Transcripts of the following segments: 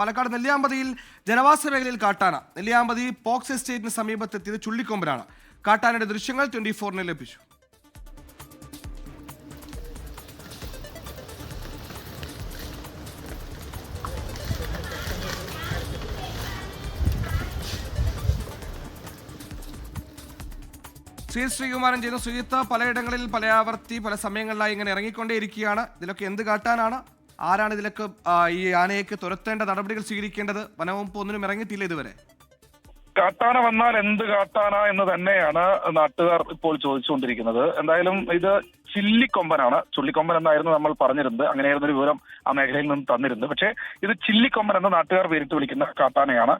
പാലക്കാട് നെല്ലിയാമ്പതിയിൽ ജനവാസ മേഖലയിൽ കാട്ടാന. നെല്ലിയാമ്പതി പോക്സ് എസ്റ്റേറ്റിന് സമീപത്തെത്തിയത് ചുള്ളിക്കൊമ്പനാണ്. കാട്ടാനയുടെ ദൃശ്യങ്ങൾ ട്വന്റി ഫോറിന് ലഭിച്ചു. ശ്രീ ശ്രീകുമാരൻ ചെയ്യുന്ന ശ്രീജിത്ത് പലയിടങ്ങളിൽ പലയാവർത്തി പല സമയങ്ങളിലായി ഇങ്ങനെ ഇറങ്ങിക്കൊണ്ടേയിരിക്കുകയാണ്. ഇതിലൊക്കെ എന്ത് കാട്ടാനാണ്? ആരാണ് ഇതിലൊക്കെ ഈ ആനയൊക്കെ തുരത്തേണ്ട നടപടികൾ സ്വീകരിക്കേണ്ടത്? വനവകുപ്പ് ഒന്നിനും ഇറങ്ങിയിട്ടില്ല ഇതുവരെ. കാട്ടാന വന്നാൽ എന്ത് കാട്ടാന എന്ന് തന്നെയാണ് നാട്ടുകാർ ഇപ്പോൾ ചോദിച്ചുകൊണ്ടിരിക്കുന്നത്. എന്തായാലും ഇത് ചില്ലിക്കൊമ്പനാണ്. ചുള്ളിക്കൊമ്പൻ എന്നായിരുന്നു നമ്മൾ പറഞ്ഞിരുന്നത്. അങ്ങനെയായിരുന്നു ഒരു വിവരം ആ മേഖലയിൽ നിന്ന് തന്നിരുന്നത്. പക്ഷേ ഇത് ചില്ലിക്കൊമ്പൻ എന്ന നാട്ടുകാർ പേരിട്ട് വിളിക്കുന്ന കാട്ടാനയാണ്.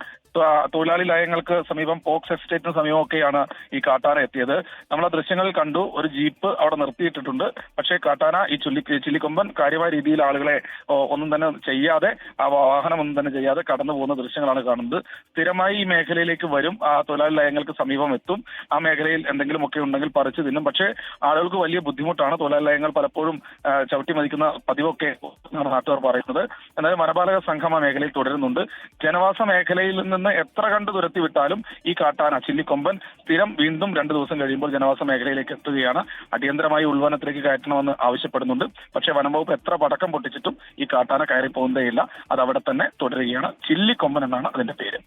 തൊഴിലാളി ലയങ്ങൾക്ക് സമീപം പോക്സ് എസ്റ്റേറ്റിന് സമീപമൊക്കെയാണ് ഈ കാട്ടാന എത്തിയത്. നമ്മൾ ആ ദൃശ്യങ്ങളിൽ കണ്ടു. ഒരു ജീപ്പ് അവിടെ നിർത്തിയിട്ടിട്ടുണ്ട്. പക്ഷേ കാട്ടാന ഈ ചുല്ലി ചില്ലിക്കൊമ്പൻ കാര്യമായ രീതിയിൽ ആളുകളെ ഒന്നും തന്നെ ചെയ്യാതെ ആ വാഹനം ഒന്നും തന്നെ ചെയ്യാതെ കടന്നു പോകുന്ന ദൃശ്യങ്ങളാണ് കാണുന്നത്. സ്ഥിരമായി ഈ മേഖലയിലേക്ക് വരും. ആ തൊഴിലാളി ലയങ്ങൾക്ക് സമീപം എത്തും. ആ മേഖലയിൽ എന്തെങ്കിലും ഒക്കെ ഉണ്ടെങ്കിൽ പറിച്ചു തിന്നും. പക്ഷേ ആളുകൾക്ക് വലിയ ബുദ്ധിമുട്ടാണ് തൊഴിലാളി തൊഴിലാളികൾ പലപ്പോഴും ആ, ചവിട്ടി മതിക്കുന്ന പതിവൊക്കെ നാട്ടുകാർ പറയുന്നത്. എന്നാൽ വനപാലക സംഘം ആ മേഖലയിൽ തുടരുന്നുണ്ട്. ജനവാസ മേഖലയിൽ നിന്ന് എത്ര കണ്ട് തുരത്തി വിട്ടാലും ഈ കാട്ടാന ചില്ലിക്കൊമ്പൻ സ്ഥിരം വീണ്ടും രണ്ടു ദിവസം കഴിയുമ്പോൾ ജനവാസ മേഖലയിലേക്ക് എത്തുകയാണ്. അടിയന്തരമായി ഉൾവനത്തിലേക്ക് കയറ്റണമെന്ന് ആവശ്യപ്പെടുന്നുണ്ട്. പക്ഷേ വനംവകുപ്പ് എത്ര പടക്കം പൊട്ടിച്ചിട്ടും ഈ കാട്ടാന കയറി പോകുന്നതേയില്ല അത് അവിടെ തന്നെ തുടരുകയാണ്. ചില്ലിക്കൊമ്പൻ എന്നാണ് അതിന്റെ പേര്.